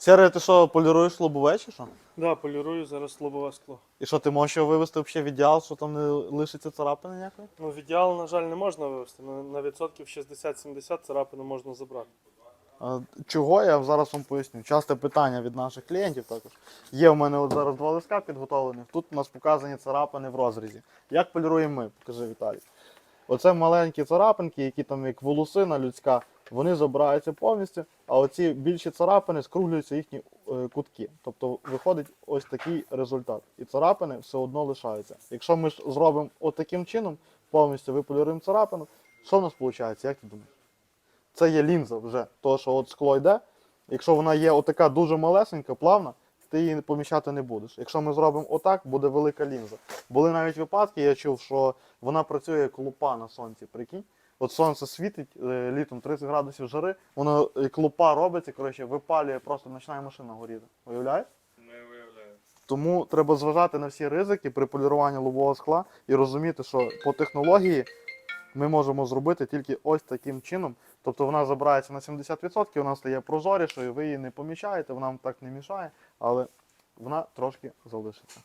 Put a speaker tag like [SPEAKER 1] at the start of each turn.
[SPEAKER 1] Сєре, ти що, поліруєш лобове чи що?
[SPEAKER 2] Да, полірую зараз лобове скло.
[SPEAKER 1] І що, ти можеш його вивести взагалі в ідеал, що там не лишиться царапини ніякої?
[SPEAKER 2] Ну, в ідеал, на жаль, не можна вивести. На, на відсотків 60-70 царапину можна забрати.
[SPEAKER 1] А, Чого я зараз вам поясню? Часте питання від наших клієнтів також. Є в мене от зараз два листка підготовлених. Тут у нас показані царапини в розрізі. Як поліруємо ми? Покажи Віталій. Оце маленькі царапинки, які там як волосина людська, вони забираються повністю, а оці більші царапини скруглюються їхні е, кутки. Тобто виходить ось такий результат. І царапини все одно лишаються. Якщо ми ж зробимо отаким чином, повністю виполіруємо царапину, що в нас виходить? Як ти думаєш? Це є лінза вже. То, що от скло йде. Якщо вона є отака дуже малесенька, плавна, ти її поміщати не будеш. Якщо ми зробимо отак, буде велика лінза. Були навіть випадки, я чув, що вона працює як лупа на сонці. Прикинь. От сонце світить е, літом 30 градусів жари, воно як лупа робиться, коротше, випалює, просто починає машина горіти. Уявляєш?
[SPEAKER 3] Не виявляю.
[SPEAKER 1] Тому треба зважати на всі ризики при поліруванні лобового скла і розуміти, що по технології ми можемо зробити тільки ось таким чином. Тобто вона забирається на 70%, вона стає прозорішою, ви її не помічаєте, вона вам так не мішає, але вона трошки залишиться.